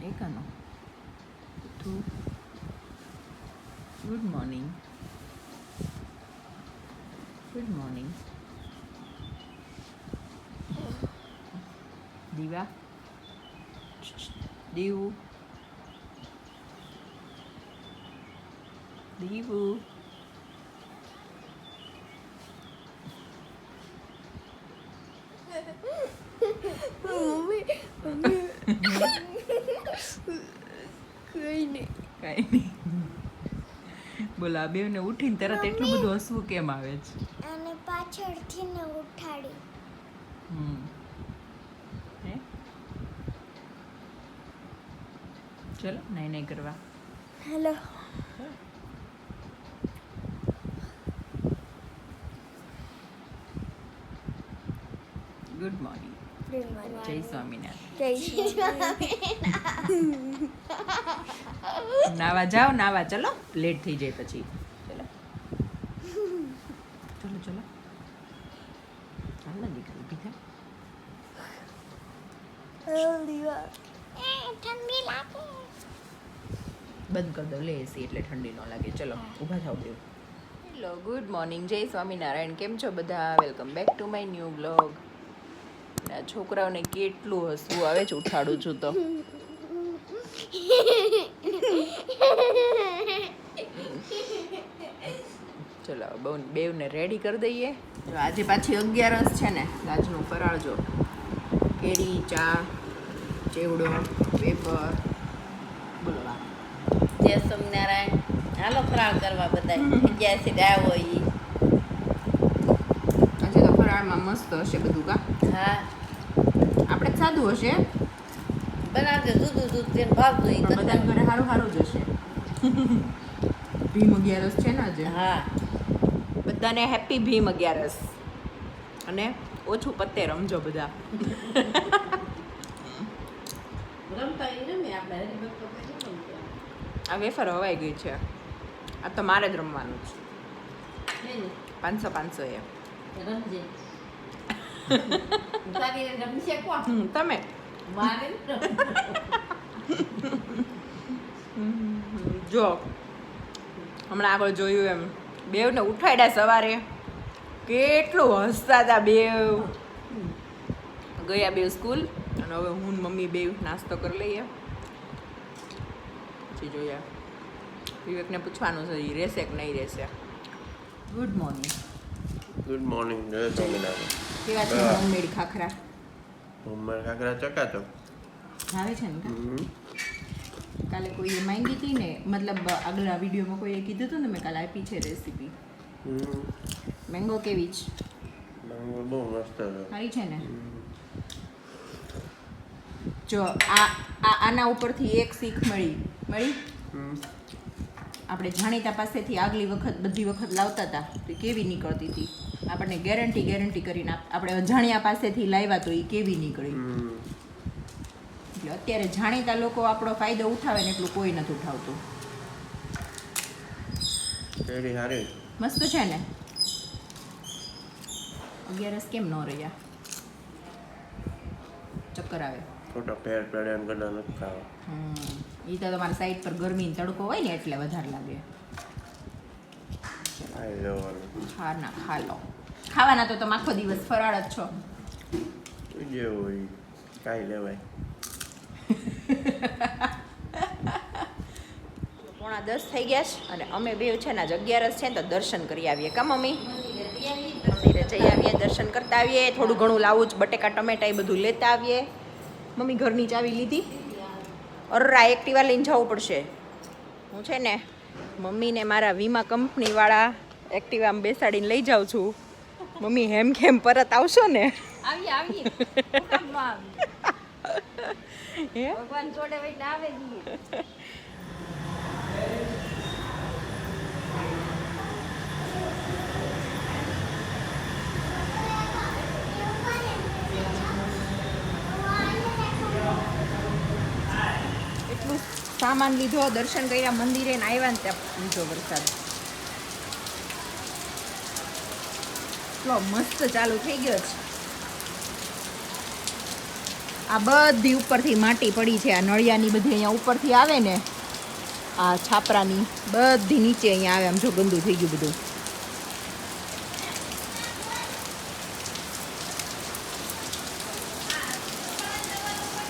એકાનો તું good morning good morning દીવા દીવું દીવું mummy mummy કઈ નહીં કાંઈ નહીં. બોલો આ બેવને ઉઠીને તરત એટલું બધું હસવું કેમ આવે છે? અને પાછળથી ને ઉઠાડી. હમ. ચલો નહીં નહીં કરવા. હેલો. Good morning. જય સ્વામિનારાયણ જય શ્રી નાવા જાઓ નાવા. ચલો લેટ થઈ જાય પછી. ચલો. ચલો ચલો. ચાલો દીકરી બંધ કરી દો લે એસી એટલે ઠંડી ન લાગે. ચલો ઊભા થાવ દેવ હેલો ગુડ મોર્નિંગ જય સ્વામિનારાયણ કેમ છો બધા? Welcome back to my new blog આ છોકરાઓને કેટલું હસવું આવે છે ઉઠાડું છું તો. ચલો બહુ બેવને રેડી કરી દઈએ. આજે પાછી અગિયારસ છે ને આજનું ફરાળ જો કેરી ચા ચેવડો પેપર બોલવા જય સ્વામિનારાયણ. હાલો ફરાળ કરવા બધા અગિયારથી આવો એ આજે તો ફરાળમાં મસ્ત હશે બધું કા? હા. સાદું હશે? બનાવજો જુદું જુદું તેને ભાવતું એ બધા ઘરે સારું સારું જ હશે. ભીમ અગિયારસ છે ને આજે? હા. બધાને હેપી ભીમ અગિયારસ. અને ઓછું પત્તે રમજો બધા. આ વેફર હવાઈ ગઈ છે. આ તો મારે જ રમવાનું છે. પાંચસો પાંચસો એ. રમજે. તારી રમશે કોણ તમે મારે જો હમણાં આગળ જોયું એમ બેવને ઉઠાડ્યા સવારે કેટલું હસતા હતા બેવ ગયા બેવ સ્કૂલ અને હવે હું મમ્મી બેવ નાસ્તો કરી લઈએ પછી જોઈએ વિવેકને પૂછવાનું છે એ રહેશે કે નહીં રહેશે ગુડ મોર્નિંગ ગુડ મોર્નિંગ જય સ્વામિનારાયણ કેવા છે હોમમેડ ખાખરા. હોમમેડ ખાખરા ચકાચક આવે છે ને? કાલે કોઈએ માંગી હતી ને મતલબ આગલા વિડીયોમાં કોઈએ કીધું હતું ને મેં કાલે આપી છે રેસીપી મેંગો કેવી છે? મેંગો બહુ મસ્ત છે. સારી છે ને? જો આ આના ઉપરથી એક શીખ મળી. મળી. આપણે જાણીતા પાસેથી આગલી વખત બધી વખત લાવતા હતા તો કેવી નીકળતી હતી? આપણને ગેરંટી ગેરંટી કરીને આપણે અજાણ્યા પાસેથી લાવ્યા તો એ કેવી નીકળી? એટલે અત્યારે જાણીતા લોકો આપણો ફાયદો ઉઠાવે ને એટલું કોઈ નથી ઉઠાવતું. મસ્ત છે ને? અગિયારસ કેમ ન રહ્યા? ચક્કર આવે. પડે એમ નથી ખાવા. એ તો તમારા સાઈડ પર ગરમીનો તડકો હોય ને એટલે વધારે લાગે. ખાઈ લેવાનું. હા ના ખા લો ખાવાના તો તમે આખો દિવસ ફરાળ જ છો. જે હોય કાંઈ લેવાય. પોણા દસ થઈ ગયા છે અને અમે બે છે ને આજે અગિયારસ છે ને તો દર્શન કરી આવીએ. કા મમ્મી? મંદિરે જઈ આવીએ દર્શન કરતા આવીએ. થોડું ઘણું લાવું જ બટેકા ટમેટા એ બધું લેતા આવીએ. મમ્મી ઘરની ચાવી લીધી. અરરા એક્ટિવા લઈને જવું પડશે. હું છે ને મમ્મીને મારા વીમા કંપનીવાળા એક્ટિવામાં બેસાડીને લઈ જાઉં છું. મમ્મી હેમ ખેમ પરત આવશો ને? કામ આવીએ? હે ભગવાન જોડે હોય આવે એટલું સામાન લીધો દર્શન કર્યા મંદિરે ને આવ્યા ને ત્યાં લીધો વરસાદ. એટલો મસ્ત ચાલુ થઈ ગયો છે. આ બધી ઉપરથી માટી પડી છે. આ નળિયાની બધી અહીંયા ઉપરથી આવે ને, આ છાપરાની બધી નીચે અહીંયા આવે, આમ જો ગંદુ થઈ ગયું બધું.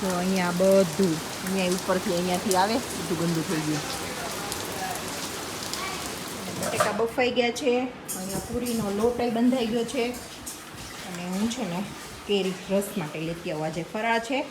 જો અહીંયા બધું, અહીંયા ઉપરથી અહીંયાથી આવે, બધું ગંદુ થઈ ગયું. બટેકા બફાઈ ગયા છે. અહીંયા પૂરીનો લોટ બંધાઈ ગયો છે. અને હું છે ને કેરી રસ માટે લેતી આવું. આજે ફરા છે.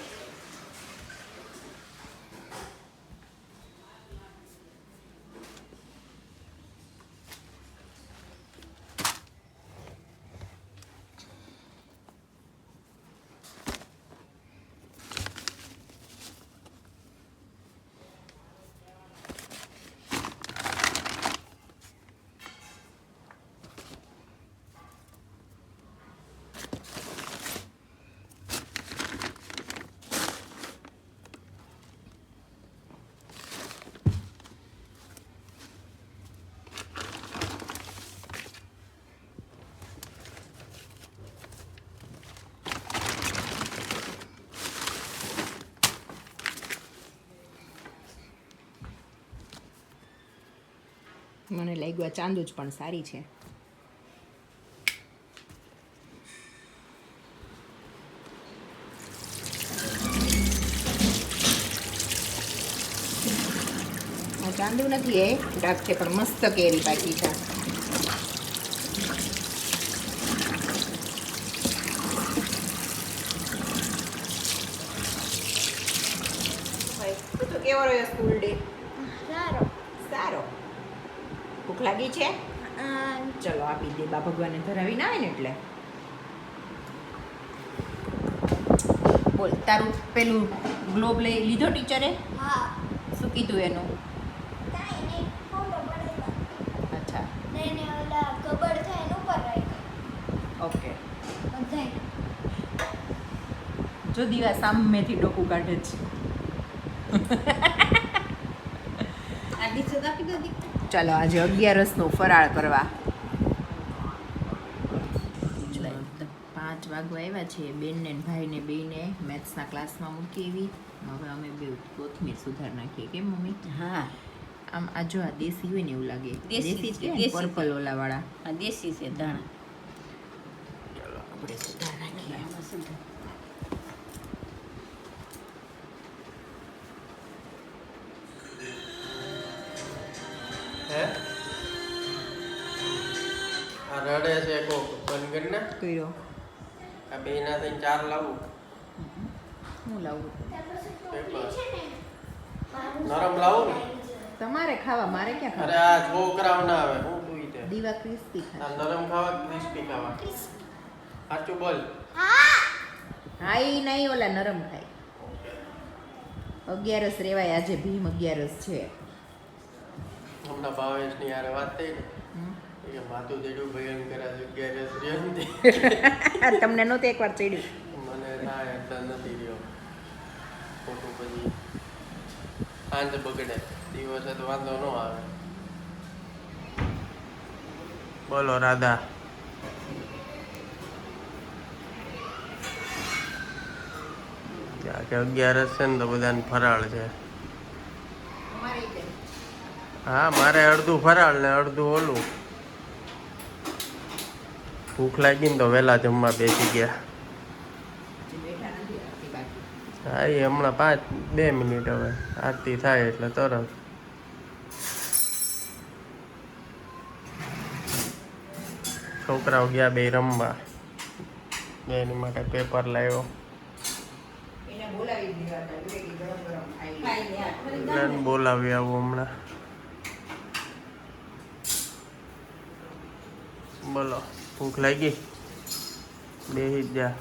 મને લાગ્યું આ ચાંદુ જ પણ સારી છે. આ ચાંદુ નથી એ ડાક છે, પણ મસ્ત કેરી પાકી છે. કેવો રહ્યો સ્કૂલ ડે સારો સારો ભૂખ લાગી છે? ચલો આપી દે બા ભગવાનને ધરાવી ના આવે ને એટલે. બોલ તારું પેલું ગ્લોબ લઈ લીધો ટીચરે? હા. શું કીધું એનું? અચ્છા. ઓકે. જો દીવા સામેથી ડોકું કાઢે છે. આ દીસો આપી દો દીકરા. ચાલો આજે અગિયારસનો ફરાળ કરવા. પાંચ વાગવા આવ્યા છે બેનને ને ભાઈને બેને મેથ્સના ક્લાસમાં મૂકી એવી હવે અમે બે કોથમીર સુધાર નાખીએ કે મમ્મી? હા. આમ આ જો આ દેશી હોય ને એવું લાગે. દેશી છે, પર્પલ ઓલા વાળા આ દેશી છે ધાણા. ચાલો આપણે સુધાર નાખીએ. હે? આ રડે છે કોક. બંધ કર્યો. આ બે ના થઈને ચાર લાવું. હું લાવું? નરમ લાવું તમારે ખાવા મારે ક્યાં અરે ખાવા આ છોકરાઓ ના આવે હું તું દીવા ક્રિસ્પી આ નરમ ખાવા ક્રિસ્પી ખાવા? સાચું બોલ. હા ઈ નહીં ઓલા નરમ ખાય. અગિયારસ રેવાય આજે ભીમ અગિયારસ છે. હમણાં ભાવેશની યારે વાત થઈ ને એ કે માથું તેડું ભયંકર આ જગ્યાએ રહ્યો ને. તે. તમને નહોતું એકવાર ચડ્યું? મને ના એટલા નથી રહ્યો. ખોટું પછી સાંજ બગડે. દિવસે તો વાંધો ન આવે. બોલો રાધા. કે અગિયારસ છે ને તો બધાને ફરાળ છે. હા મારે અડધું ફરાળ ને અડધું ઓલું. ભૂખ લાગી ને તો વહેલા જમવા બેસી ગયા. હા એ હમણાં પાંચ બે મિનિટ હવે. આરતી થાય એટલે તરત. છોકરાઓ ગયા બે રમવા. બે એની માટે પેપર લાવ્યો. બોલાવી આવું હતા એટલે કે ગરમ ગરમ ખાઈ લે. ખાઈ લે, આ ફરી એટલે એને બોલાવી આવું હમણાં બોલો ભૂખ લાગી? બેસી જા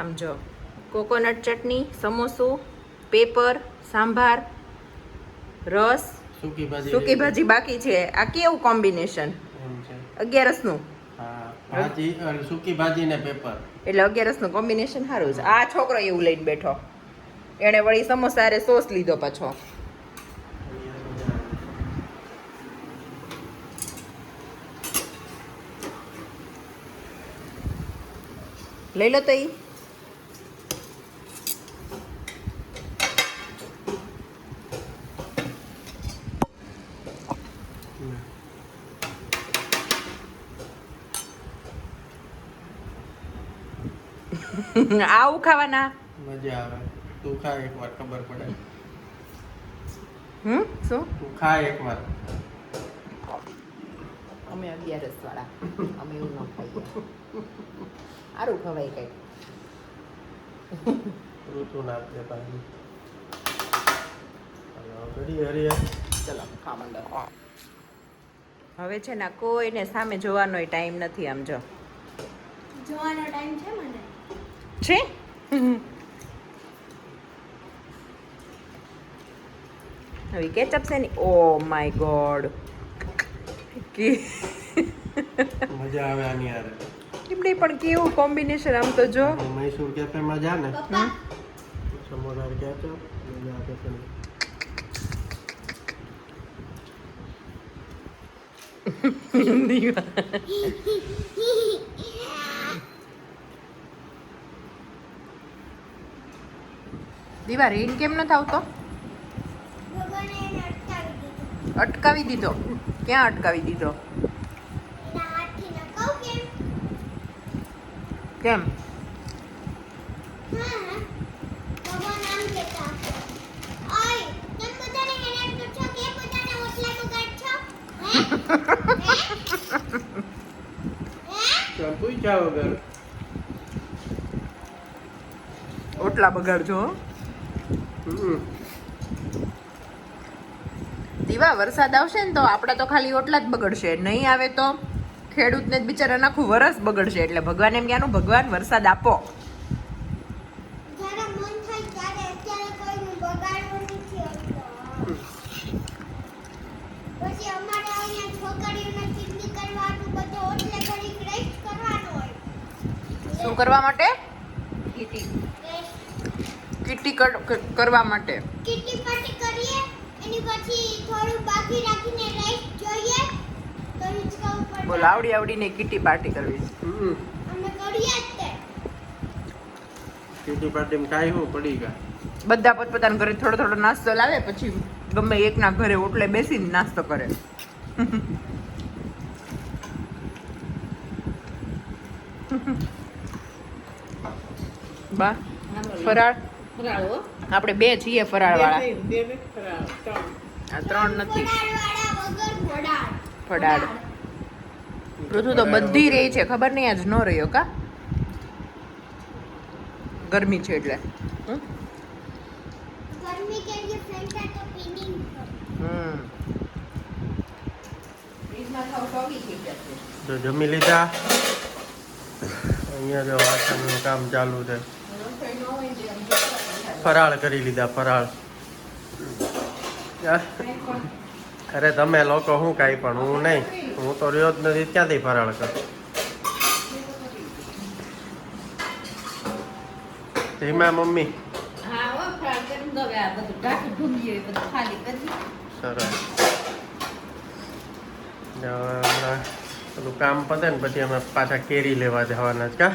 આમ જો કોકોનટ ચટણી સમોસું પેપર સાંભાર રસ સૂકી ભાજી બાકી છે? આ કેવું કોમ્બિનેશન? અગિયારસનું? ભાજી સૂકી ભાજી ને પેપર? એટલે અગિયારસનું કોમ્બિનેશન સારું છે. આ છોકરો એવું લઈને બેઠો. એણે વળી સમોસા સોસ લીધો પાછો. લઈ લો તો ઈ. આવું ખાવાના? મજા આવે. તું ખા એક વાર ખબર પડે. હમ? શું? તું ખા એક વાર. અમે અગિયારસ વાળા. અમે એવું ન ખાઈએ. સારું ખવાય કઈ ઋતુ નાખે ચલો ખા હવે છે ને કોઈને સામે જોવાનો ટાઈમ નથી આમ જો. જોવાનો ટાઈમ છે મને? છે? હવે કેચઅપ છે ને? ઓ માય ગોડ કે મજા આવે આની હારે. એમને પણ કેવું કોમ્બિનેશન આમ તો જો. મૈસૂર કેફે માં જા ને. પપ્પા? સમોસા કેચો મજા આવે છે દીવા રેન કેમ ન આવતો? અટકાવી દીધો? ક્યાં અટકાવી દીધો? કેમ? ઓટલા બગાડજો હમ. દીવા વરસાદ આવશે ને તો આપણા તો ખાલી ઓટલા જ બગડશે. નહીં આવે તો ખેડૂતને જ બિચારાને આખું વરસ બગડશે. એટલે ભગવાન એમ ક્યાંનું ભગવાન વરસાદ આપો. શું કરવા માટે? કીટી કિટ્ટી કરવા માટે. કીટી પાર્ટી કરીએ? એની પછી થોડું બાકી રાખીને રાઈસ જોઈએ તો હિંચકા ઉપર બોલ આવડી આવડીને કીટી પાર્ટી કરવી છે. હમ. અમે કરીએ જ તે કીટી પાર્ટીમાં કાઈ હું પડી ગયા બધા પોતપોતાના ઘરે થોડો થોડો નાસ્તો લાવે પછી ગમે એકના ઘરે ઓટલે બેસીને નાસ્તો કરે બા ફરાળ. આપણે બે છીએ ફરાળ. વાળા આ ત્રણ નથી. ફડાળ ઋતુ તો બધી રહી છે ખબર નહીં આજ ન રહ્યો કા? ગરમી છે એટલે. તો જમી લીધા. અહીંયા જો વાસણનું કામ ચાલુ છે. ફરાળ કરી લીધા ફરાળ. અરે તમે લોકો હું કાંઈ પણ હું નહીં. હું તો રહ્યો જ નથી ક્યાંથી ફરાળ કર. ધીમા મમ્મી. સરસ. બધું કામ પતે ને પછી અમે પાછા કેરી લેવા જવાના જ કા?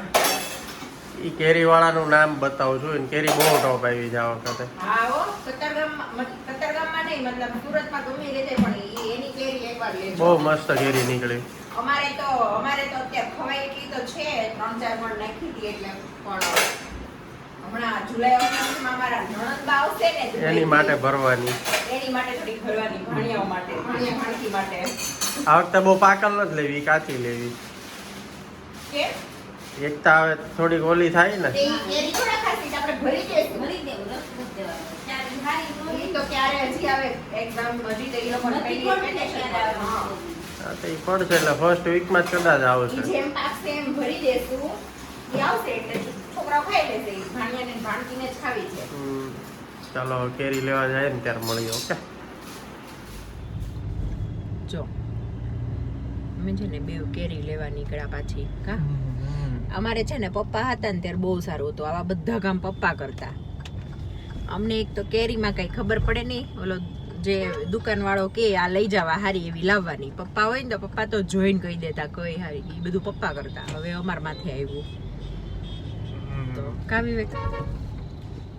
એ કેરીવાળાનું નામ બતાવું છું એને કેરી બહુ ટોપ આવી છે આ વખતે. હા હો કતારગામમાં નહીં મતલબ સુરતમાં ગમે તે જાય પણ એની કેરી એકવાર લેજો. બહુ મસ્ત કેરી નીકળી. અમારે તો અમારે તો અત્યારે ખવાય એટલી તો છે ત્રણ ચાર મણ નાખી હતી એટલે પણ હમણાં જુલાઈ ઓગસ્ટમાં અમારા નણંદબા આવશે ને એની માટે ભરવાની. એની માટે થોડી ભરવાની ભણિયાઓ માટે ભણિયા ભાણકી માટે. આ વખતે બહુ પાકલ નથી લેવી કાચી લેવી. કે એકતા હવે થોડીક ઓલી થાય ને. પડશે એટલે ફર્સ્ટ વીકમાં જ કદાચ આવશે. જેમ પાકશે એમ ભરી દેશું. ઈ આવશે એટલે છોકરાઓ ખાઈ લેશે. ઈ ભાણિયાને ને ભાણકીને જ ખાવી છે. હમ. ચાલો કેરી લેવા જાય ને ત્યારે મળીએ ઓકે? જો. અમે છે ને બે કેરી લેવા નીકળ્યા પાછી કા? અમારે છે ને પપ્પા હતા ને ત્યારે બહુ સારું હતું. આવા બધા કામ પપ્પા કરતા. અમને એક તો કેરીમાં કઈ ખબર પડે નહીં. ઓલો જે દુકાનવાળો કે આ લઈ જવા હારી એવી લાવવાની. પપ્પા હોય ને તો પપ્પા તો જોઈન કહી દેતા કઈ હારી. એ બધું પપ્પા કરતા. હવે અમાર માથે આવ્યું. તો કાવી વિવેક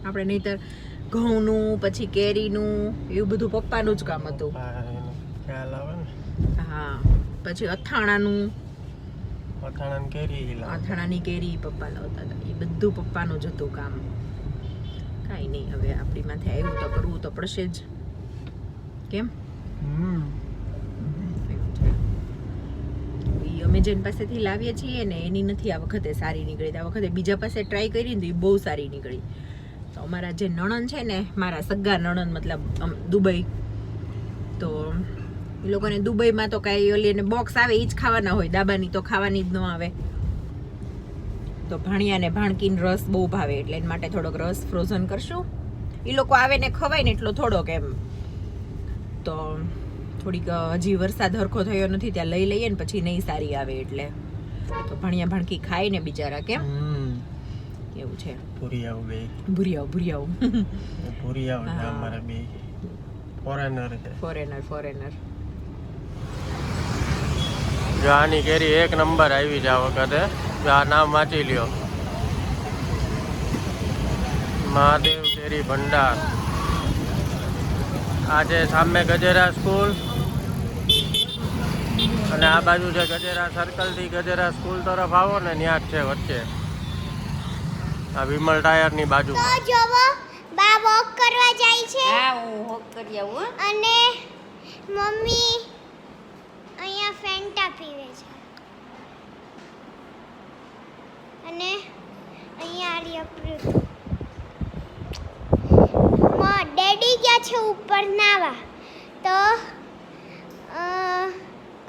આપણે નહીતર ઘઉંનું પછી કેરીનું એવું બધું પપ્પાનું જ કામ હતું. હા, પછી અથાણાનું અથાણાની કેરી અથાણાની કેરી પપ્પા લાવતા હતા. એ બધું પપ્પાનું જ હતું કામ. કાંઈ નહીં હવે આપણી માથે આવ્યું તો કરવું તો પડશે જ. કેમ? અમે જેન પાસેથી લાવીએ છીએ ને એની નથી આ વખતે સારી નીકળી. આ વખતે બીજા પાસે ટ્રાય કરી ને તો એ બહુ સારી નીકળી. તો અમારા જે નણંદ છે ને મારા સગા નણંદ મતલબ દુબઈ. તો એ લોકોને દુબઈમાં તો કાંઈ ઓલી એને બોક્સ આવે એ જ ખાવાના હોય દાબાની તો ખાવાની જ ન આવે. તો ભાણિયાને ભાણકીન રસ બહુ ભાવે એટલે એના માટે થોડોક રસ ફ્રોઝન કરશું. એ લોકો આવે ને ખવાય ને એટલો થોડોક એમ. તો થોડીક હજી વરસાદ હરખો થયો નથી ત્યાં લઈ લઈએ ને પછી નહીં સારી આવે એટલે. તો ભણિયા ભણકી ખાય ને બિચારા કેમ. એવું છે? ભૂરિયાઓ બે. ભૂરિયાઓ ભૂરિયાઓ. ભૂરિયાઓ અમારા. બે. ફોરેનર ફોરેનર ફોરેનર જો આની કેરી એક નંબર આવી છે આ વખતે. જો આ નામ વાંચી લ્યો. મહાદેવ કેરી ભંડાર. આ છે સામે ગજેરા સ્કૂલ. અને આ બાજુ છે ગજેરા સર્કલથી ગજેરા સ્કૂલ તરફ આવો ને ત્યાં જ છે વચ્ચે. આ વિમલ ટાયરની બાજુ. બા વોક કરવા જાય છે. હા હું હોક કરી આવું અને મમ્મી ફેન્ટા પીવે છે. અને અહીંયા આલી અપ્રુત. ડેડી ગયા છે ઉપર નાવા. તો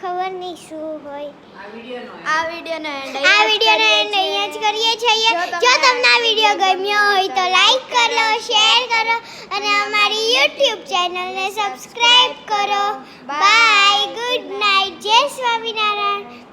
ખબર નહીં શું હોય. આ વિડીયોનો એન્ડ આ વિડીયોનો એન્ડ અહીંયા જ કરીએ છીએ જો તમને આ વીડિયો ગમ્યો હોય તો લાઈક કરો શેર કરો અને અમારી યુટ્યુબ ચેનલને સબસ્ક્રાઇબ કરો. બાય ગુડ નાઇટ જય સ્વામિનારાયણ.